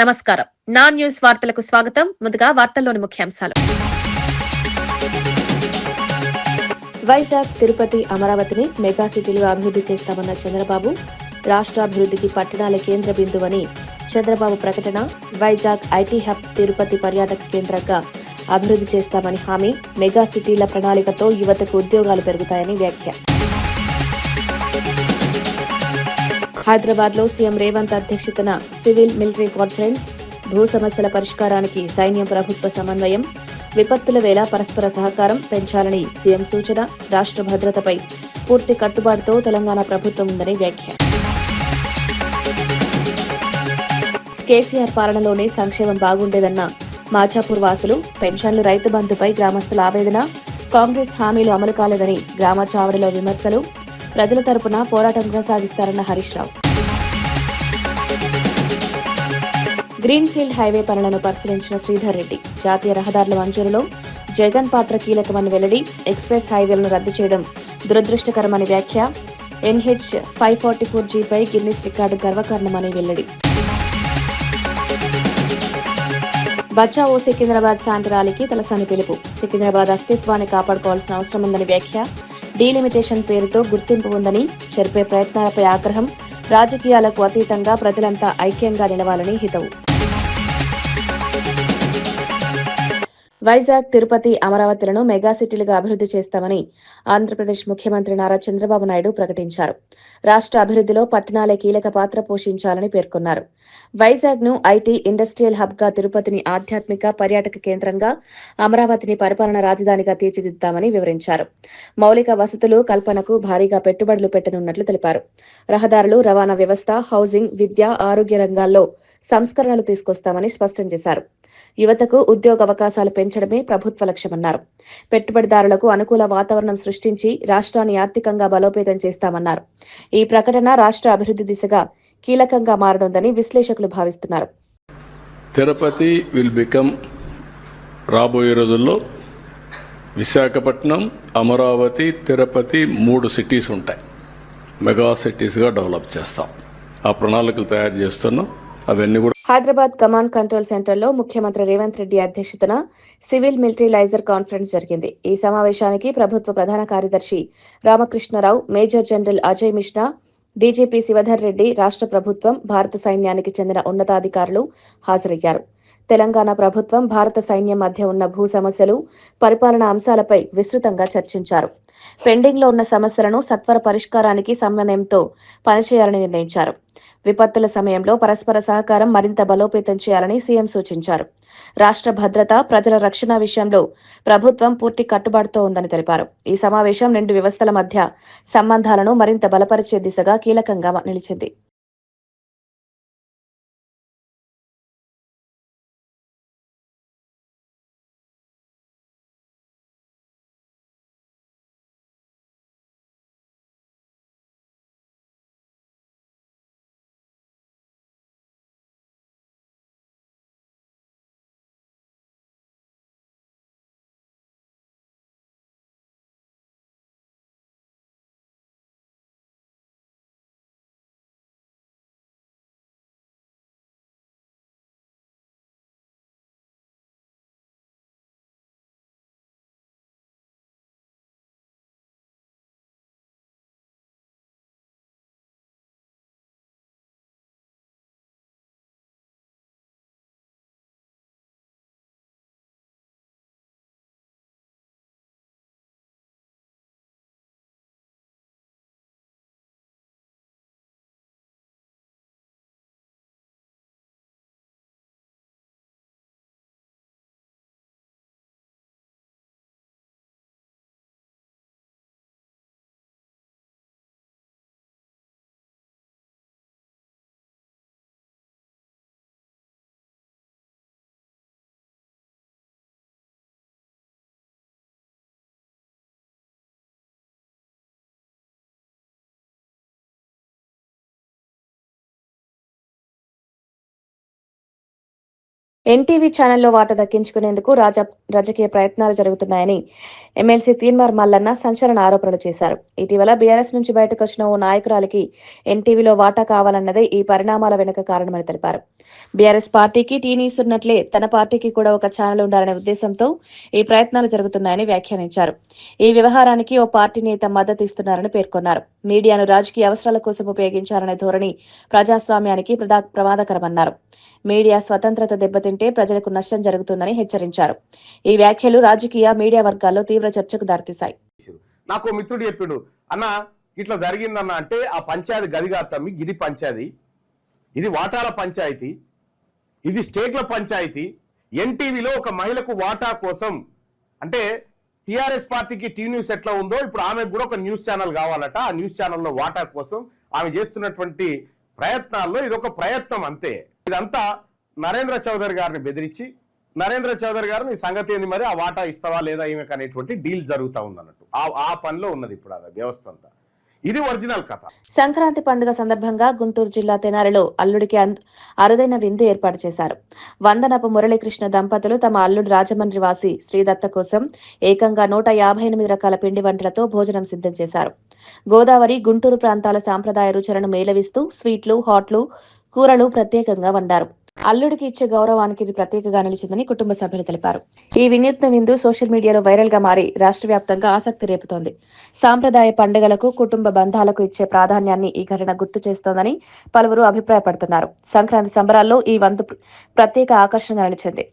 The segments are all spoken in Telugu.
నమస్కారం. నా న్యూస్ వార్తలకు స్వాగతం. ముందుగా వార్తల్లోని ముఖ్యాంశాలు. వైజాగ్ తిరుపతి అమరావతిని మెగా సిటీలుగా అభివృద్ధి చేస్తామన్న చంద్రబాబు రాష్ట్రాభివృద్ధికి పట్టణాల కేంద్ర బిందువని చంద్రబాబు ప్రకటన వైజాగ్ ఐటీ హబ్ తిరుపతి పర్యాటక కేంద్రంగా అభివృద్ధి చేస్తామని హామీ మెగా సిటీల ప్రణాళికతో యువతకు ఉద్యోగాలు పెరుగుతాయని వ్యాఖ్య. హైదరాబాద్లో సీఎం రేవంత్ అధ్యక్షతన సివిల్ మిలిటరీ కాన్ఫరెన్స్ భూ సమస్యల పరిష్కారానికి సైన్యం ప్రభుత్వ సమన్వయం విపత్తుల వేళ పరస్పర సహకారం పెంచాలని సీఎం సూచన రాష్ట్ర భద్రతపై పూర్తి కట్టుబాటుతో తెలంగాణ ప్రభుత్వం ఉందని వ్యాఖ్య. కేసీఆర్ పాలనలోనే సంక్షేమం బాగుండేదన్న మాచాపూర్ వాసులు పెన్షన్లు రైతు బంధుపై గ్రామస్తుల ఆవేదన కాంగ్రెస్ హామీలు అమలు కాలేదని గ్రామ చావడిలో విమర్శలు ప్రజల తరపున పోరాటం కొనసాగిస్తారన్న హరీష్ రావు. గ్రీన్ఫీల్డ్ హైవే పనులను పరిశీలించిన శ్రీధర్ రెడ్డి జాతీయ రహదారుల మంజూరులో జగన్ పాత్ర కీలకమని వెల్లడి ఎక్స్ప్రెస్ హైవేలను రద్దు చేయడం దురదృష్టకరమని వ్యాఖ్య ఎన్హెచ్ ఫైవ్ ఫార్టీ ఫోర్ జీపై గిన్నిస్ రికార్డు గర్వకారణమని వెల్లడి. బచావో సికింద్రాబాద్ శాంతి ర్యాలీకి తలసాని పిలుపు. సికింద్రాబాద్ అస్తిత్వాన్ని కాపాడుకోవాల్సిన అవసరం ఉందని వ్యాఖ్య డీలిమిటేషన్ పేరుతో గుర్తింపు ఉందని జరిపే ప్రయత్నాలపై ఆగ్రహం రాజకీయాలకు అతీతంగా ప్రజలంతా ఐక్యంగా నిలవాలని హితవు. వైజాగ్ తిరుపతి అమరావతిలను మెగా సిటీలుగా అభివృద్ధి చేస్తామని ఆంధ్రప్రదేశ్ ముఖ్యమంత్రి నారా చంద్రబాబు నాయుడు ప్రకటించారు. రాష్ట్ర అభివృద్ధిలో పట్టణాలే కీలక పాత్ర పోషించాలని పేర్కొన్నారు. వైజాగ్ను ఐటీ ఇండస్ట్రియల్ హబ్గా తిరుపతిని ఆధ్యాత్మిక పర్యాటక కేంద్రంగా అమరావతిని పరిపాలన రాజధానిగా తీర్చిదిద్దామని వివరించారు. మౌలిక వసతులు కల్పనకు భారీగా పెట్టుబడులు పెట్టనున్నట్లు తెలిపారు. రహదారులు రవాణా వ్యవస్థ హౌసింగ్ విద్య ఆరోగ్య రంగాల్లో సంస్కరణలు తీసుకొస్తామని స్పష్టం చేశారు. యువతకు ఉద్యోగ అవకాశాలు పెంచడమే ప్రభుత్వ లక్ష్యమన్నారు. పెట్టుబడిదారులకు అనుకూల వాతావరణం సృష్టించి రాష్ట్రాన్ని ఆర్థికంగా బలోపేతం చేస్తామన్నారు. ఈ ప్రకటన రాష్ట్ర అభివృద్ధి దిశగా కీలకంగా మారనుందని విశ్లేషకులు భావిస్తున్నారు. తిరుపతి విల్ బికమ్ రాబోయే రోజుల్లో విశాఖపట్నం అమరావతి తిరుపతి మూడు సిటీస్ ఉంటాయి. మెగా సిటీస్గా డెవలప్ చేస్తాం. ఆ ప్రణాళికలు తయారు చేస్తున్నాం. అవన్నీ కూడా హైదరాబాద్ కమాండ్ కంట్రోల్ సెంటర్లో ముఖ్యమంత్రి రేవంత్ రెడ్డి అధ్యక్షతన సివిల్ మిలిటరీ లైజర్ కాన్ఫరెన్స్ జరిగింది. ఈ సమావేశానికి ప్రభుత్వ ప్రధాన కార్యదర్శి Ramakrishna Rao Major General Ajay Mishra DGP Shivadhar Reddy రాష్ట్ర ప్రభుత్వం భారత సైన్యానికి చెందిన ఉన్నతాధికారులు హాజరయ్యారు. తెలంగాణ ప్రభుత్వం భారత సైన్యం మధ్య ఉన్న భూ సమస్యలు పరిపాలన అంశాలపై విస్తృతంగా చర్చించారు. పెండింగ్లో ఉన్న సమస్యలను సత్వర పరిష్కారానికి సమన్వయంతో పనిచేయాలని నిర్ణయించారు. విపత్తుల సమయంలో పరస్పర సహకారం మరింత బలోపేతం చేయాలని సీఎం సూచించారు. రాష్ట్ర భద్రత ప్రజల రక్షణ విషయంలో ప్రభుత్వం పూర్తి కట్టుబాటుతో ఉందని తెలిపారు. ఈ సమావేశం రెండు వ్యవస్థల మధ్య సంబంధాలను మరింత బలపరిచే దిశగా కీలకంగా నిలిచింది. ఎన్టీవీ ఛానల్లో వాటా దక్కించుకునేందుకు రాజ రాజకీయ ప్రయత్నాలు జరుగుతున్నాయని ఎమ్మెల్సీ తీన్మార్ మల్లన్న సంచలన ఆరోపణలు చేశారు. ఇటీవల బీఆర్ఎస్ నుంచి బయటకు వచ్చిన ఓ నాయకురాలికి ఎన్టీవీలో వాటా కావాలన్నదే ఈ పరిణామాల వెనుక కారణమని తెలిపారు. బీఆర్ఎస్ పార్టీకి టీ న్యూస్ ఉన్నట్లే తన పార్టీకి కూడా ఒక ఛానల్ ఉండాలనే ఉద్దేశంతో ఈ ప్రయత్నాలు జరుగుతున్నాయని వ్యాఖ్యానించారు. ఈ వ్యవహారానికి ఓ పార్టీ నేత మద్దతు ఇస్తున్నారని పేర్కొన్నారు. మీడియాను రాజకీయ అవసరాల కోసం ఉపయోగించాలనే ధోరణి ప్రజాస్వామ్యానికి ప్రమాదకరమన్నారు. మీడియా స్వతంత్రత దెబ్బతింటే ప్రజలకు నష్టం జరుగుతుందని హెచ్చరించారు. ఈ వ్యాఖ్యలు రాజకీయ మీడియా వర్గాల్లో తీవ్ర చర్చకు దారితీశాయి. నాకు మిత్రుడు చెప్పిండు అన్న ఇట్లా జరిగిందన్న అంటే ఆ పంచాయతీ గదిగా గిది పంచాయతీ. ఇది వాటాల పంచాయతీ. ఇది స్టేట్ల పంచాయతీ. ఎన్టీవీలో ఒక మహిళకు వాటా కోసం అంటే టిఆర్ఎస్ పార్టీకి టీ న్యూస్ ఎట్లా ఉందో ఇప్పుడు ఆమెకు కూడా ఒక న్యూస్ ఛానల్ కావాలట. ఆ న్యూస్ ఛానల్లో వాటా కోసం ఆమె చేస్తున్నటువంటి ప్రయత్నాల్లో ఇది ఒక ప్రయత్నం అంతే. ఇదంతా నరేంద్ర చౌదరి గారిని బెదిరించి నరేంద్ర చౌదరి గారు నీ సంగతి ఏంది మరి? ఆ వాటా ఇస్తావా లేదా ఈమెకు అనేటువంటి డీల్ జరుగుతూ ఉందన్నట్టు. ఆ ఆ పనిలో ఉన్నది ఇప్పుడు అది వ్యవస్థ అంతా. ఇది ఒరిజినల్ కథ. సంక్రాంతి పండుగ సందర్భంగా గుంటూరు జిల్లా తెనాలిలో అల్లుడికి అరుదైన విందు ఏర్పాటు చేశారు. వందనపు మురళీకృష్ణ దంపతులు తమ అల్లుడు రాజమండ్రి వాసి శ్రీదత్త కోసం ఏకంగా నూట యాభై ఎనిమిది రకాల పిండి వంటలతో భోజనం సిద్ధం చేశారు. గోదావరి గుంటూరు ప్రాంతాల సాంప్రదాయ రుచులను మేళవిస్తూ స్వీట్లు హాట్లు కూరలు ప్రత్యేకంగా వండారు. అల్లుడికి ఇచ్చే గౌరవానికి ఇది ప్రత్యేకగా నిలిచిందని కుటుంబ సభ్యులు తెలిపారు. ఈ వినూత్న విందు సోషల్ మీడియాలో వైరల్గా మారి రాష్ట్ర వ్యాప్తంగా ఆసక్తి రేపుతోంది. సాంప్రదాయ పండుగలకు కుటుంబ బంధాలకు ఇచ్చే ప్రాధాన్యాన్ని ఈ ఘటన గుర్తు చేస్తోందని పలువురు అభిప్రాయపడుతున్నారు. సంక్రాంతి సంబరాల్లో ఈ వంతు ప్రత్యేక ఆకర్షణగా నిలిచింది.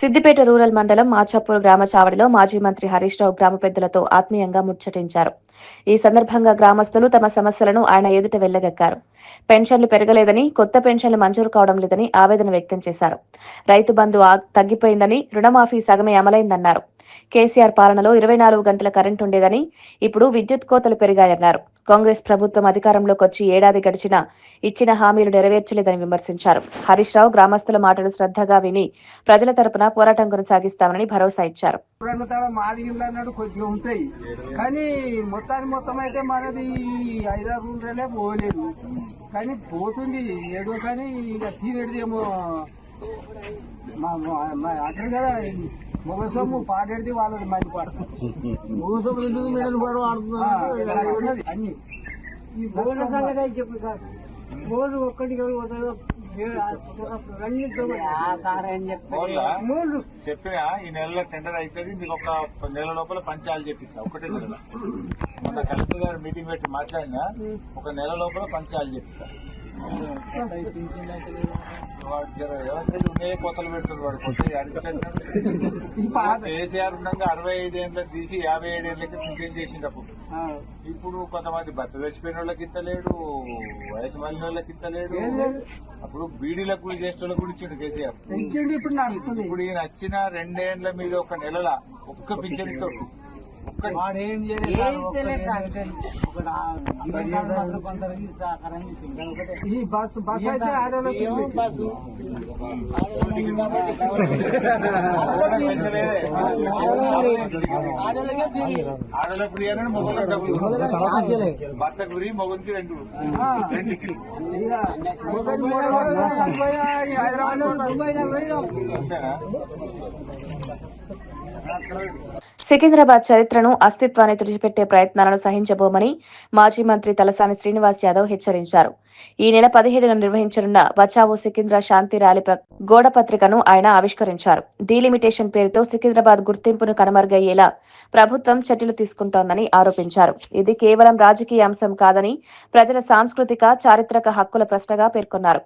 సిద్దిపేట రూరల్ మండలం మాచాపూర్ గ్రామ చావడిలో మాజీ మంత్రి హరీష్ రావు గ్రామ పెద్దలతో ఆత్మీయంగా ముచ్చటించారు. ఈ సందర్భంగా గ్రామస్తులు తమ సమస్యలను ఆయన ఎదుట వెళ్ళగక్కారు. పెన్షన్లు పెరగలేదని కొత్త పెన్షన్లు మంజూరు కావడం లేదని ఆవేదన వ్యక్తం చేశారు. రైతు బంధు తగ్గిపోయిందని రుణమాఫీ సగమే అమలైందన్నారు. కేసీఆర్ పాలనలో ఇరవై నాలుగు గంటల కరెంటు ఉండేదని ఇప్పుడు విద్యుత్ కోతలు పెరిగాయన్నారు. కాంగ్రెస్ ప్రభుత్వం అధికారంలోకి వచ్చి ఏడాది గడిచినా ఇచ్చిన హామీలు నెరవేర్చలేదని విమర్శించారు. హరీష్ రావు గ్రామస్తుల మాటలు శ్రద్ధగా విని ప్రజల తరపున పోరాటం కొనసాగిస్తామని భరోసా ఇచ్చారు. ఉంటాయి. కానీ మొత్తాన్ని మొత్తం అయితే మనది ఐదారు రూపాయలే పోలేదు. కానీ పోతుంది ఏడో కానీ ఇక తీరేడిదేమో అంటారు కదా మొగ సొమ్ము పాడేది వాళ్ళది మంది పడుతుంది మొగ సొమ్ము ఎందుకు మీరు పడు ఆడుతున్నారు అన్ని. ఈ బోర్ల సంగతి అయితే చెప్పు సార్? బోర్డు ఒక్కటి పోతాడు అన్ని మూడు. చెప్పినా ఈ నెలలో టెండర్ అవుతుంది మీకు ఒక నెల లోపల పంచాలు చెప్పించా ఒకటే నెల మొన్న కలెక్టర్ గారు మీటింగ్ పెట్టి మాట్లాడినా ఒక నెల లోపల పంచాలు ఎవరికైతే ఉన్నాయే కోతలు పెడుతుంది వాడు అరిస్టాల్ కేసీఆర్ ఉండగా అరవై ఐదు ఏళ్ళకి తీసి యాభై ఐదు ఏళ్ళకి పింఛన్ చేసిండు అప్పుడు? ఇప్పుడు కొంతమంది భర్త చచ్చిపోయిన వాళ్ళకి ఇస్తలేడు వయసు మళ్ళిన వాళ్ళకి ఇస్తలేడు అప్పుడు బీడీలకు కూడా చేసే వాళ్ళకి కూడా ఇచ్చిండు కేసీఆర్. ఇప్పుడు ఈయన వచ్చిన రెండేళ్ళ మీద ఒక నెలల ఒక్క పింఛన్ ఇస్తాడు వాడేం ఈ బస్సు బస్సు అయితే ఆడోళ్ళకి బస్సు. ఆడోళ్ళకి ఫ్రీ అని రెండు రెండుకి హైదరాబాద్ సికింద్రాబాద్ చరిత్రను అస్తిత్వాన్ని తుడిచిపెట్టే ప్రయత్నాలను సహించబోమని మాజీ మంత్రి తలసాని శ్రీనివాస్ యాదవ్ హెచ్చరించారు. ఈ నెల పదిహేడున నిర్వహించనున్న బచావో సికింద్రా శాంతి ర్యాలీ ప్ర- గోడ పత్రికను ఆయన ఆవిష్కరించారు. డీలిమిటేషన్ పేరుతో సికింద్రాబాద్ గుర్తింపును కనుమరుగయ్యేలా ప్రభుత్వం చర్యలు తీసుకుంటోందని ఆరోపించారు. ఇది కేవలం రాజకీయ అంశం కాదని ప్రజల సాంస్కృతిక చారిత్రక హక్కుల ప్రశ్నగా పేర్కొన్నారు.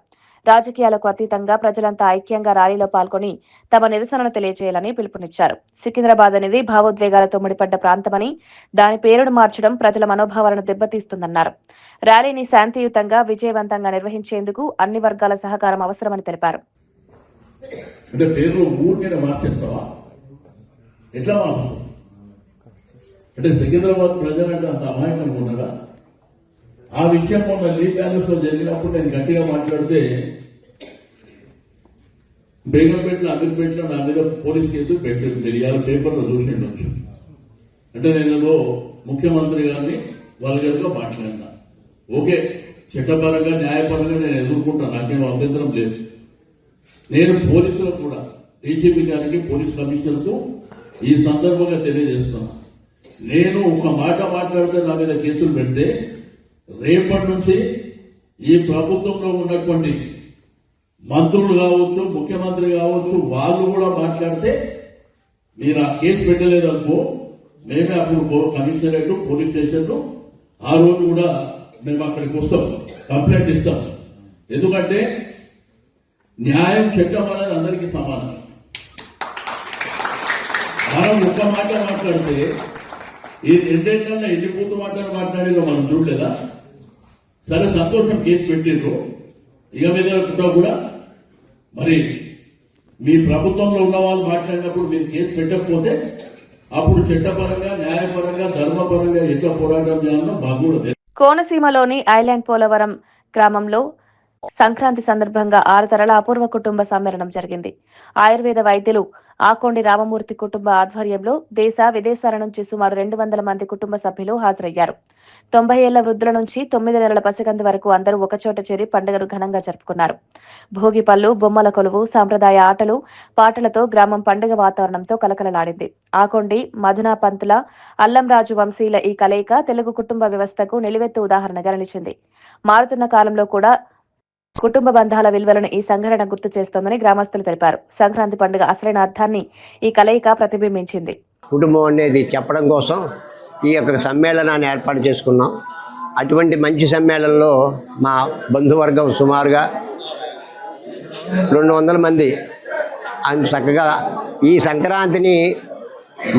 రాజకీయాలకు అతీతంగా ప్రజలంతా ఐక్యంగా ర్యాలీలో పాల్గొని తమ నిరసనను తెలియజేయాలని పిలుపునిచ్చారు. సికింద్రాబాద్ అనేది భావోద్వేగాలతో ముడిపడ్డ ప్రాంతమని దాని పేరును మార్చడం ప్రజల మనోభావాలను దెబ్బతీస్తుందన్నారు. ర్యాలీని శాంతియుతంగా విజయవంతంగా నిర్వహించేందుకు అన్ని వర్గాల సహకారం అవసరమని తెలిపారు. అంటే మార్చేస్తావా? ఎట్లా మార్చు అంటే సికింద్రాబాద్ ప్రజలంటే అంత అమాయకం ఉన్నారా ఆ విషయం మొన్న లీ ప్యాలెస్లో జరిగినప్పుడు నేను గట్టిగా మాట్లాడితే బేగంపేటలో అగ్రిపేటలో నా మీద పోలీస్ కేసు పెట్టారు. మీరు ఇవాళ పేపర్లో చూసిండొచ్చు అంటే నేను ముఖ్యమంత్రి గారిని వాళ్ళ గదిలో మాట్లాడినా. ఓకే చట్టపరంగా న్యాయపరంగా నేను ఎదుర్కొంటాను నాకేం అభ్యంతరం లేదు. నేను పోలీసులకు కూడా డీజీపీ గారికి పోలీస్ కమిషనర్కు ఈ సందర్భంగా తెలియజేస్తున్నా. నేను ఒక మాట మాట్లాడితే నా మీద కేసులు పెడితే రేపటి నుంచి ఈ ప్రభుత్వంలో ఉన్నటువంటి మంత్రులు కావచ్చు ముఖ్యమంత్రి కావచ్చు వాళ్ళు కూడా మాట్లాడితే మీరు ఆ కేసు పెట్టలేదనుకో మేమే అప్పుడు కమిషనరేట్ పోలీస్ స్టేషన్ ఆ రోజు కూడా మేము అక్కడికి వస్తాం కంప్లైంట్ ఇస్తాం. ఎందుకంటే న్యాయం చట్టం అనేది అందరికీ సమానం. మనం ఒక్క మాట మాట్లాడితే ఈ రెండేళ్ళ ఎన్ని పూత మాటలు మాట్లాడేదో మనం చూడలేదా? సరే సంతోషం కేసు పెట్టిండ్రు. ఇక మీద కూడా కూడా మరి మీ ప్రభుత్వంలో ఉన్న వాళ్ళు మాట్లాడినప్పుడు మీరు కేసు పెట్టకపోతే అప్పుడు చట్టపరంగా న్యాయపరంగా ధర్మపరంగా ఎట్లా పోరాటం చేయాలో మాకు కూడా కోనసీమలోని ఐలాండ్ పోలవరం గ్రామంలో సంక్రాంతి సందర్భంగా ఆరు తరల అపూర్వ కుటుంబ సమ్మేళనం జరిగింది. ఆయుర్వేద వైద్యులు ఆకొండి రామమూర్తి కుటుంబ ఆధ్వర్యంలో దేశ విదేశాల నుంచి సుమారు రెండు వందల మంది కుటుంబ సభ్యులు హాజరయ్యారు. తొంభై ఏళ్ళ వృద్ధుల నుంచి తొమ్మిది నెలల పసికందు వరకు అందరూ ఒకచోట చేరి పండుగను ఘనంగా జరుపుకున్నారు. భోగి పళ్ళు బొమ్మల కొలువు సాంప్రదాయ ఆటలు పాటలతో గ్రామం పండుగ వాతావరణంతో కలకలలాడింది. ఆకొండి మధునా పంతుల అల్లంరాజు వంశీల ఈ కలయిక తెలుగు కుటుంబ వ్యవస్థకు నిలువెత్తు ఉదాహరణగా నిలిచింది. మారుతున్న కాలంలో కూడా కుటుంబ బంధాల విలువలను ఈ సంఘటన గుర్తు చేస్తోందని గ్రామస్తులు తెలిపారు. సంక్రాంతి పండుగ అసలైన అర్థాన్ని ఈ కలయిక ప్రతిబింబించింది. కుటుంబం అనేది చెప్పడం కోసం ఈ యొక్క సమ్మేళనాన్ని ఏర్పాటు చేసుకున్నాం. అటువంటి మంచి సమ్మేళనంలో మా బంధువర్గం సుమారుగా రెండు వందల మంది. అంత చక్కగా ఈ సంక్రాంతిని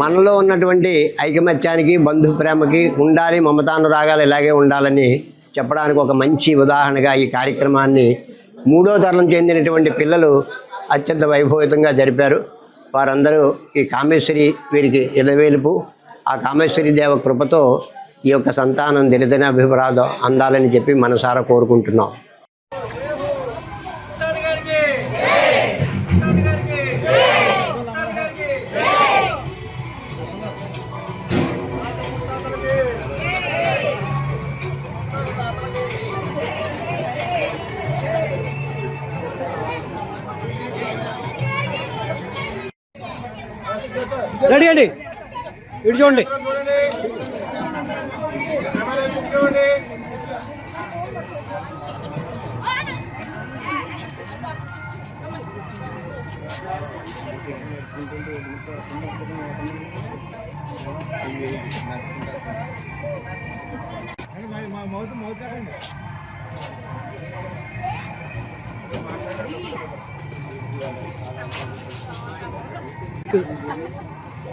మనలో ఉన్నటువంటి ఐకమత్యానికి బంధు ప్రేమకి ఉండాలి మమతానురాగాలు ఇలాగే ఉండాలని చెప్పడానికి ఒక మంచి ఉదాహరణగా ఈ కార్యక్రమాన్ని మూడో తరం చెందినటువంటి పిల్లలు అత్యంత వైభవితంగా జరిపారు. వారందరూ ఈ కామేశ్వరి వీరికి ఇలవేలుపు ఆ కామేశ్వరి దేవ కృపతో ఈ యొక్క సంతానం దినదిన అభిప్రాయం అందాలని చెప్పి మనసారా కోరుకుంటున్నాం. రెడీ అండి. ఇటు చూడండి. మా మౌత్ కాకండి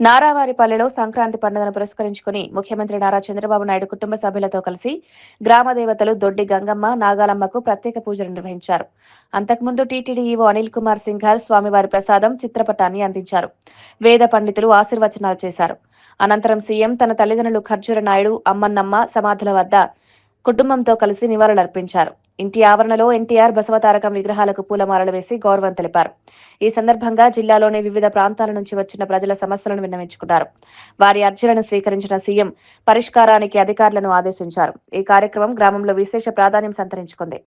నారావారిపల్లెలో సంక్రాంతి పండుగను పురస్కరించుకుని ముఖ్యమంత్రి నారా చంద్రబాబు నాయుడు కుటుంబ సభ్యులతో కలిసి గ్రామ దేవతలు దొడ్డి గంగమ్మ నాగాలమ్మకు ప్రత్యేక పూజలు నిర్వహించారు. అంతకుముందు టీటీడీ ఈవో అనిల్ కుమార్ సింఘాల్ స్వామివారి ప్రసాదం చిత్రపటాన్ని అందించారు. వేద పండితులు ఆశీర్వచనాలు చేశారు. అనంతరం సీఎం తన తల్లిదండ్రులు ఖర్జూర నాయుడు అమ్మన్నమ్మ సమాధుల వద్ద కుటుంబంతో కలిసి నివాళులర్పించారు. ఇంటి ఆవరణలో ఎన్టీఆర్ బసవతారకం విగ్రహాలకు పూలమాలలు వేసి గౌరవం తెలిపారు. ఈ సందర్భంగా జిల్లాలోని వివిధ ప్రాంతాల నుంచి వచ్చిన ప్రజల సమస్యలను విన్నవించుకున్నారు. వారి అర్జీలను స్వీకరించిన సీఎం పరిష్కారానికి అధికారులను ఆదేశించారు. ఈ కార్యక్రమం గ్రామంలో విశేష ప్రాధాన్యం సంతరించుకుంది.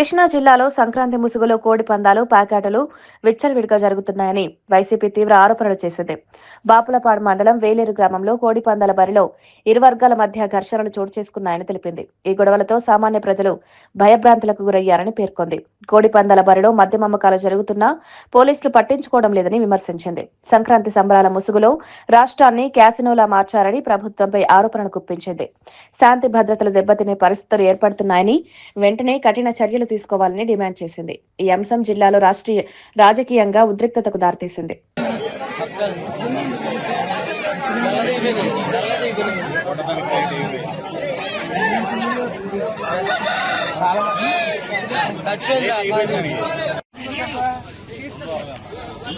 కృష్ణా జిల్లాలో సంక్రాంతి ముసుగులో కోడి పందాలు పాకాటలు విచ్చలవిడిగా జరుగుతున్నాయని వైసీపీ తీవ్ర ఆరోపణలు చేసింది. బాపులపాడు మండలం వేలేరు గ్రామంలో కోడి పందాల బరిలో ఇరు వర్గాల మధ్య ఘర్షణలు చోటు చేసుకున్నాయని తెలిపింది. ఈ గొడవలతో సామాన్య ప్రజలు భయభ్రాంతులకు గురయ్యారని పేర్కొంది. కోడి పందాల బరిలో మద్యం అమ్మకాలు జరుగుతున్నా పోలీసులు పట్టించుకోవడం లేదని విమర్శించింది. సంక్రాంతి సంబరాల ముసుగులో రాష్ట్రాన్ని క్యాసినోలా మార్చారని ప్రభుత్వంపై ఆరోపణలు గుప్పించింది శాంతి భద్రతలు దెబ్బతినే పరిస్థితులు ఏర్పడుతున్నాయని వెంటనే కఠిన చర్యలు తీసుకోవాలని డిమాండ్ చేసింది ఈ అంశం జిల్లాలో రాష్ట్రీయ రాజకీయంగా ఉద్రిక్తతకు దారితీసింది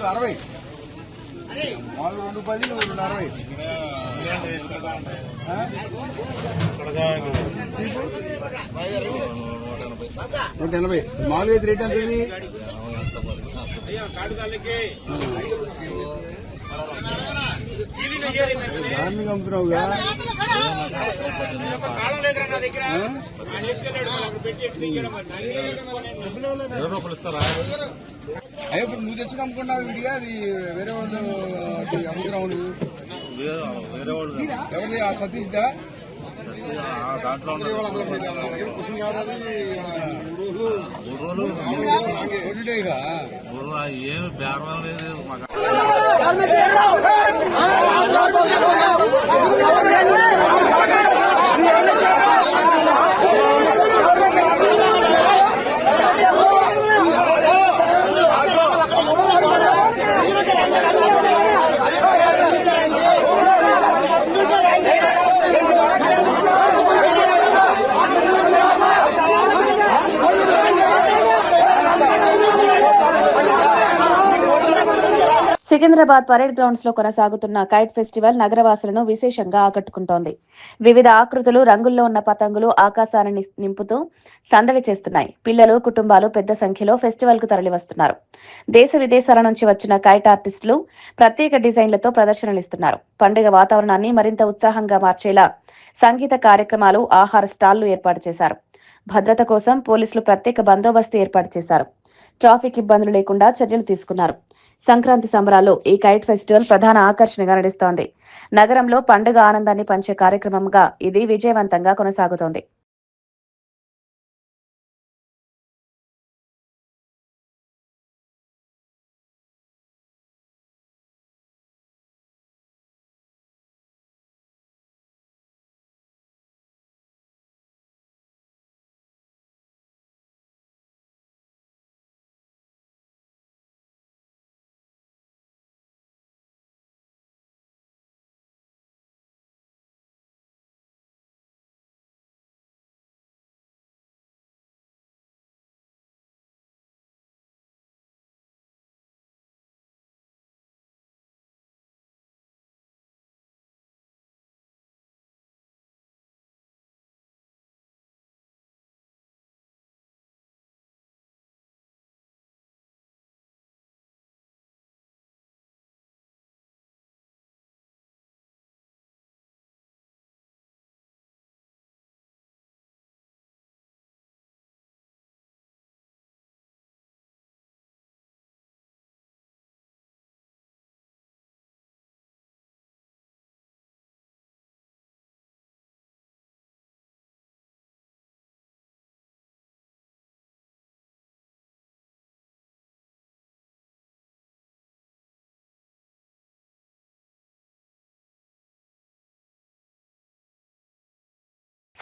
అరవై నాలుగు రెండు పది రెండు అరవై? నూట ఎనభై. మామూలుగా అయితే రేట్ ఎంత ఉంది? దాన్ని అమ్ముతున్నావుగా ఆ? అయ్యో ఇప్పుడు నువ్వు తెచ్చుకు అమ్ముకున్నావు విడిగా? అది వేరే వాళ్ళు అది వేరే వాళ్ళు ఎవరిది? ఆ సతీష్ దా ఒకటిగా ఏమి బేరం లేదు మాకు సికింద్రాబాద్ పరేడ్ గ్రౌండ్స్లో కొనసాగుతున్న కైట్ ఫెస్టివల్ నగరవాసులను విశేషంగా ఆకట్టుకుంటోంది. వివిధ ఆకృతులు రంగుల్లో ఉన్న పతంగులు ఆకాశాన్ని నింపుతూ సందడి చేస్తున్నాయి. పిల్లలు కుటుంబాలు పెద్ద సంఖ్యలో ఫెస్టివల్కు తరలివస్తున్నారు. దేశ విదేశాల నుంచి వచ్చిన కైట్ ఆర్టిస్టులు ప్రత్యేక డిజైన్లతో ప్రదర్శనలు ఇస్తున్నారు పండుగ వాతావరణాన్ని మరింత ఉత్సాహంగా మార్చేలా సంగీత కార్యక్రమాలు ఆహార స్టాళ్ళు ఏర్పాటు చేశారు. భద్రత కోసం పోలీసులు ప్రత్యేక బందోబస్తు ఏర్పాటు చేశారు. ట్రాఫిక్ ఇబ్బందులు లేకుండా చర్యలు తీసుకున్నారు. సంక్రాంతి సంబరాల్లో ఈ కైట్ ఫెస్టివల్ ప్రధాన ఆకర్షణగా నడుస్తోంది. నగరంలో పండుగ ఆనందాన్ని పంచే కార్యక్రమంగా ఇది విజయవంతంగా కొనసాగుతోంది.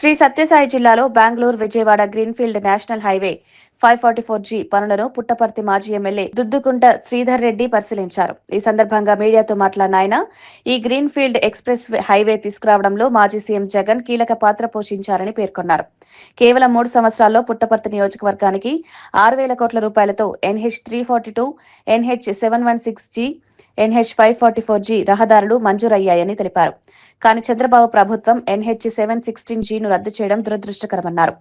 శ్రీ సత్యసాయి జిల్లాలో Bengaluru Vijayawada greenfield national highway five forty four G పనులను పుట్టపర్తి మాజీ ఎమ్మెల్యే దుద్దుకుంట శ్రీధర్ రెడ్డి పరిశీలించారు. ఈ సందర్భంగా మీడియాతో మాట్లాడిన ఆయన ఈ గ్రీన్ఫీల్డ్ ఎక్స్ప్రెస్ హైవే తీసుకురావడంలో మాజీ సీఎం జగన్ కీలక పాత్ర పోషించారని పేర్కొన్నారు. కేవలం మూడు సంవత్సరాల్లో పుట్టపర్తి నియోజకవర్గానికి ఆరు వేల కోట్ల రూపాయలతో NH three forty two NH seven one six G NH five forty four G రహదారులు మంజూరయ్యాయని తెలిపారు. కానీ చంద్రబాబు ప్రభుత్వం ఎన్హెచ్ సెవెన్ సిక్స్టీన్ జీను రద్దు చేయడం దురదృష్టకరమన్నారు.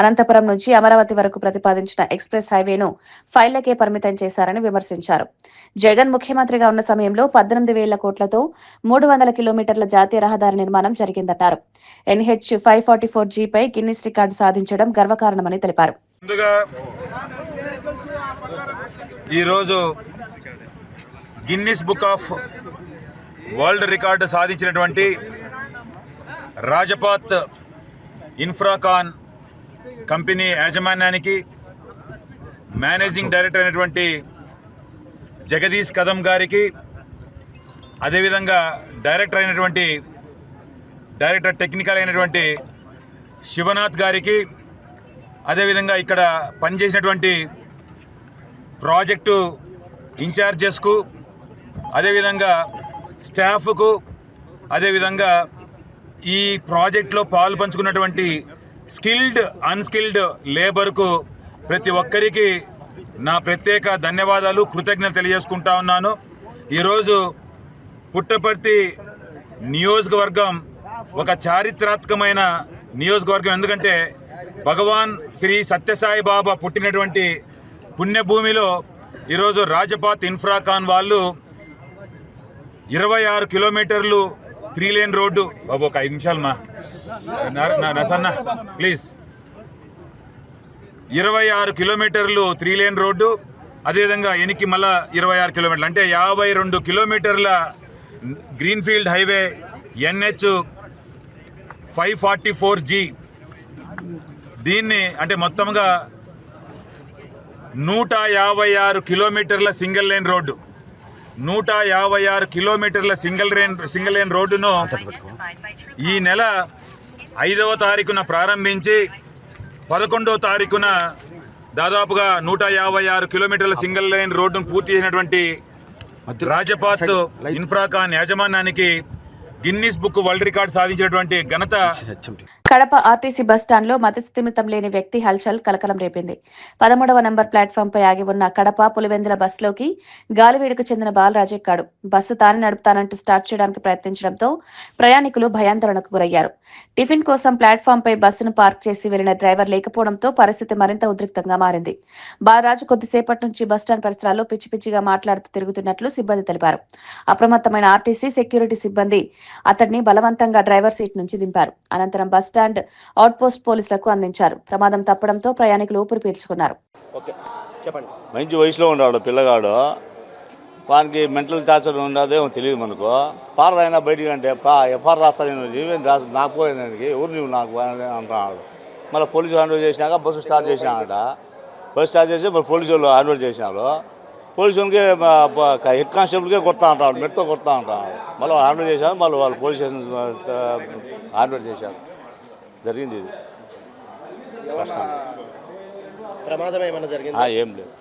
అనంతపురం నుంచి అమరావతి వరకు ప్రతిపాదించిన ఎక్స్ప్రెస్ హైవేను ఫైళ్ళకే పరిమితం చేశారని విమర్శించారు. జగన్ ముఖ్యమంత్రిగా ఉన్న సమయంలో పద్దెనిమిది వేల కోట్లతో మూడు వందల కిలోమీటర్ల జాతీయ రహదారి నిర్మాణం జరిగిందన్నారు. ఎన్హెచ్ ఫైవ్ ఫార్టీ ఫోర్ జీపై గిన్నిస్ రికార్డు సాధించడం గర్వకారణమని తెలిపారు. ముందుగా ఈరోజు Guinness book of world record సాధించినటువంటి రాజపాత్ ఇన్ఫ్రాకాన్ కంపెనీ యాజమాన్యానికి మేనేజింగ్ డైరెక్టర్ అయినటువంటి జగదీష్ కదం గారికి అదేవిధంగా డైరెక్టర్ అయినటువంటి డైరెక్టర్ టెక్నికల్ అయినటువంటి శివనాథ్ గారికి అదేవిధంగా ఇక్కడ పనిచేసినటువంటి ప్రాజెక్టు ఇన్ఛార్జెస్కు అదేవిధంగా స్టాఫ్కు అదేవిధంగా ఈ ప్రాజెక్ట్లో పాలు పంచుకున్నటువంటి స్కిల్డ్ అన్స్కిల్డ్ లేబర్కు ప్రతి ఒక్కరికి నా ప్రత్యేక ధన్యవాదాలు కృతజ్ఞతలు తెలియజేసుకుంటా ఉన్నాను. ఈరోజు పుట్టపర్తి నియోజకవర్గం ఒక చారిత్రాత్మకమైన నియోజకవర్గం. ఎందుకంటే భగవాన్ శ్రీ సత్యసాయి బాబా పుట్టినటువంటి పుణ్యభూమిలో ఈరోజు రాజపాత్ ఇన్ఫ్రాఖాన్ వాళ్ళు ఇరవై ఆరు కిలోమీటర్లు త్రీ లేన్ రోడ్డు. బాబు ఒక ఐదు నిమిషాలు మా. నసన్న ప్లీజ్ ఇరవై ఆరు కిలోమీటర్లు త్రీ లేన్ రోడ్డు. అదేవిధంగా ఎనికి మళ్ళా ఇరవై ఆరు కిలోమీటర్లు. అంటే యాభై రెండు కిలోమీటర్ల greenfield highway NH five forty four G దీన్ని అంటే మొత్తంగా నూట యాభై ఆరు కిలోమీటర్ల సింగిల్ లైన్ రోడ్డు. నూట యాభై ఆరు కిలోమీటర్ల సింగిల్ లేన్ సింగిల్ లేన్ రోడ్డును ఈ నెల ఐదవ తారీఖున ప్రారంభించి పదకొండవ తారీఖున దాదాపుగా నూట యాభై ఆరు కిలోమీటర్ల సింగిల్ లైన్ రోడ్డును పూర్తి చేసినటువంటి రాజపాత్ ఇన్ఫ్రాకాన్ యాజమాన్యానికి గిన్నిస్ బుక్ వరల్డ్ రికార్డ్ సాధించినటువంటి ఘనత కడప ఆర్టీసీ బస్ స్టాండ్లో మతస్థిమితం లేని వ్యక్తి హల్చల్ కలకలం రేపింది. పదమూడవ నంబర్ ప్లాట్ఫామ్ పై ఆగి ఉన్న కడప పులివెందుల బస్సులోకి గాలివీడుకు చెందిన బాలరాజు ఎక్కాడు బస్సు తానే నడుపుతానంటూ స్టార్ట్ చేయడానికి ప్రయత్నించడంతో ప్రయాణికులు భయాందోళనకు గురయ్యారు. టిఫిన్ కోసం ప్లాట్ఫామ్పై బస్సును పార్క్ చేసి వెళ్ళిన డ్రైవర్ లేకపోవడంతో పరిస్థితి మరింత ఉద్రిక్తంగా మారింది. బాలరాజు కొద్దిసేపటి నుంచి బస్టాండ్ పరిసరాల్లో పిచ్చి పిచ్చిగా మాట్లాడుతూ తిరుగుతున్నట్లు సిబ్బంది తెలిపారు. అప్రమత్తమైన ఆర్టీసీ సెక్యూరిటీ సిబ్బంది అతడిని బలవంతంగా డ్రైవర్ సీట్ నుంచి దింపారు. అనంతరం బస్ బస్టాండ్ అవుట్పోస్ట్ పోలీసులకు అందించారు. ప్రమాదం తప్పడంతో ప్రయాణికులు ఊపిరి పీల్చుకున్నారు. ఓకే చెప్పండి. మంచి వయసులో ఉన్నాడు పిల్లగాడు. వానికి మెంటల్ టార్చర్ ఉండదేమో తెలియదు మనకు. పార అయినా బయటికి అంటే పా ఎఫ్ఆర్ రాస్తాను ఏమేమి రాసు నాకు పోయేదానికి ఎవరు నువ్వు నాకు? అంటున్నాడు. మళ్ళీ పోలీసు హ్యాండ్ ఓవర్ చేసినాక బస్సు స్టార్ట్ చేసినాడట. బస్సు స్టార్ట్ చేసి మరి పోలీసు వాళ్ళు హ్యాండ్ ఓవర్ చేసినారు పోలీసు వాళ్ళకి హెడ్ కానిస్టేబుల్కే కొడతా అంటాడు మెట్తో కొడతా అంటాడు. మళ్ళీ వాళ్ళు హ్యాండ్ ఓవర్ చేశారు మళ్ళీ వాళ్ళు పోలీస్ స్టేషన్ హ్యాండ్ ఓవర్ చేశారు. జరిగింది ఇది. కష్టం ప్రమాదం ఏమైనా జరిగింది? ఆ, ఏం లేదు.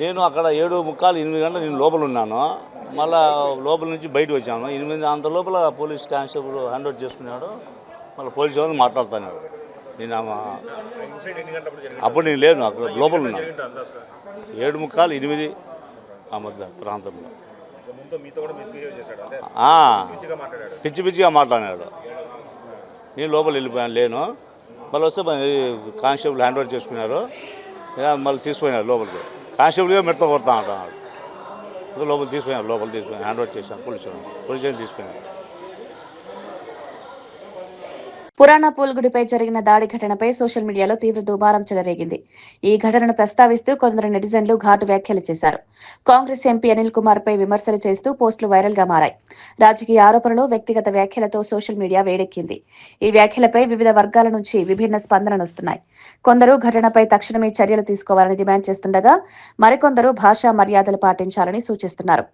నేను అక్కడ ఏడు ముక్కాలు ఎనిమిది గంటలు నేను లోపల ఉన్నాను. మళ్ళా లోపల నుంచి బయటకు వచ్చాను. ఎనిమిది అంత లోపల పోలీస్ కానిస్టేబుల్ హ్యాండ్ ఓవర్ చేసుకున్నాడు. మళ్ళీ పోలీస్ వాళ్ళు మాట్లాడుతున్నాడు నేను అప్పుడు నేను లేను అక్కడ లోపల ఉన్నాను. ఏడు ముక్కాలు ఎనిమిది ఆ మధ్య ప్రాంతంలో. పిచ్చి పిచ్చిగా మాట్లాడాడు నేను లోపల వెళ్ళిపోయాను లేను. మళ్ళీ వస్తే కానిస్టేబుల్ హ్యాండ్ ఓవర్ చేసుకున్నారు. మళ్ళీ తీసుకుపోయినారు లోపలికి. కానిస్టేబుల్గా మెట్తో కొడతా అంటున్నాడు. లోపల తీసుకుపోయినారు లోపల తీసుకుని హ్యాండ్ ఓవర్ చేశాను పోలీసు పోలీసు తీసుకుపోయినారు. పురాణ పూల్గుడిపై జరిగిన దాడి ఘటనపై సోషల్ మీడియాలో తీవ్ర దుమారం చెలరేగింది. ఈ ఘటనను ప్రస్తావిస్తూ కొందరు నెటిజన్లు ఘాటు వ్యాఖ్యలు చేశారు. కాంగ్రెస్ ఎంపీ అనిల్ కుమార్ పై విమర్శలు చేస్తూ పోస్టులు వైరల్గా మారాయి. రాజకీయ ఆరోపణలు వ్యక్తిగత వ్యాఖ్యలతో సోషల్ మీడియా వేడెక్కింది. ఈ వ్యాఖ్యలపై వివిధ వర్గాల నుంచి విభిన్న స్పందనలు వస్తున్నాయి. కొందరు ఘటనపై తక్షణమే చర్యలు తీసుకోవాలని డిమాండ్ చేస్తుండగా మరికొందరు భాషా మర్యాదలు పాటించాలని సూచిస్తున్నారు.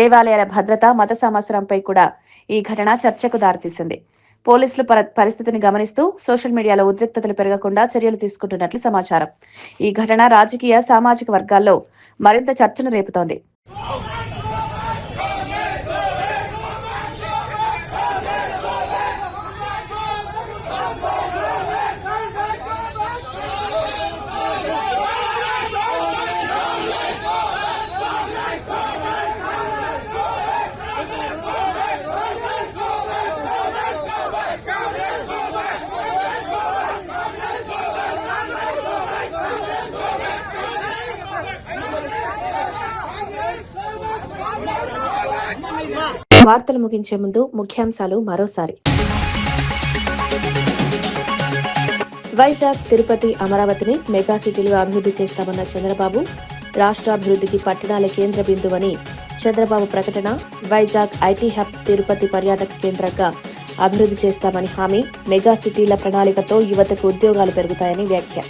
దేవాలయాల భద్రత మత సంవత్సరంపై కూడా ఈ ఘటన చర్చకు దారితీసింది. పోలీసులు పరిస్థితిని గమనిస్తూ సోషల్ మీడియాలో ఉద్రిక్తతలు పెరగకుండా చర్యలు తీసుకుంటున్నట్లు సమాచారం. ఈ ఘటన రాజకీయ సామాజిక వర్గాల్లో మరింత చర్చను రేపుతోంది. వార్తలు ముగించే ముందు ముఖ్యాంశాలు మరోసారి. వైజాగ్ తిరుపతి అమరావతిని మెగా సిటీలుగా అభివృద్ధి చేస్తామన్న చంద్రబాబు రాష్ట్ర అభివృద్ధికి పట్టణాల కేంద్ర బిందువని చంద్రబాబు ప్రకటన వైజాగ్ ఐటీ హబ్ తిరుపతి పర్యాటక కేంద్రంగా అభివృద్ధి చేస్తామని హామీ మెగా సిటీల ప్రణాళికతో యువతకు ఉద్యోగాలు పెరుగుతాయని వ్యాఖ్య.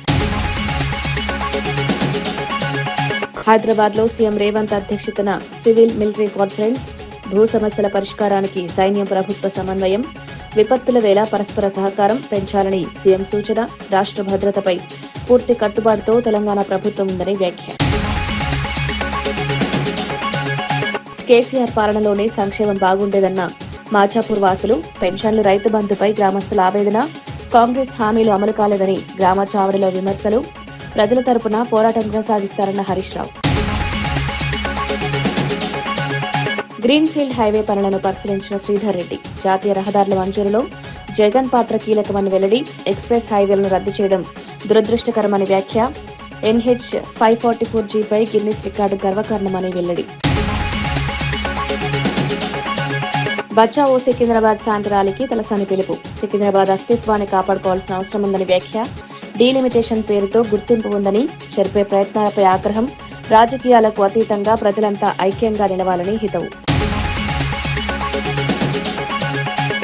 హైదరాబాద్లో సీఎం రేవంత్ అధ్యక్షతన సివిల్ మిలిటరీ కాన్ఫరెన్స్ భూ సమస్యల పరిష్కారానికి సైన్యం ప్రభుత్వ సమన్వయం విపత్తుల వేళ పరస్పర సహకారం పెంచాలని సీఎం సూచన రాష్ట్ర భద్రతపై పూర్తి కట్టుబాటుతో తెలంగాణ ప్రభుత్వం ఉందని వ్యాఖ్య. కేసీఆర్ పాలనలోనే సంక్షేమం బాగుండేదన్న మాచాపూర్ వాసులు పెన్షన్లు రైతు బంధుపై గ్రామస్తుల ఆవేదన కాంగ్రెస్ హామీలు అమలు కాలేదని గ్రామ చావడిలో విమర్శలు ప్రజల తరపున పోరాటం కొనసాగిస్తారన్న హరీష్ రావు. గ్రీన్ఫీల్డ్ హైవే పనులను పరిశీలించిన శ్రీధర్ రెడ్డి. జాతీయ రహదారుల మంజూరులో జగన్ పాత్ర కీలకమని వెల్లడి ఎక్స్ప్రెస్ హైవేలను రద్దు చేయడం దురదృష్టకరమని వ్యాఖ్య. ఎన్హెచ్ ఫైవ్ ఫార్టీ ఫోర్ జీపై గిన్నిస్ రికార్డు గర్వకారణమని వెల్లడి. బచావో సికింద్రాబాద్ శాంతి ర్యాలీకి తలసాని పిలుపు. సికింద్రాబాద్ అస్తిత్వాన్ని కాపాడుకోవాల్సిన అవసరం ఉందని వ్యాఖ్య. డీలిమిటేషన్ పేరుతో గుర్తింపు ఉందని జరిపే ప్రయత్నాలపై ఆగ్రహం రాజకీయాలకు అతీతంగా ప్రజలంతా ఐక్యంగా నిలవాలని హితవు.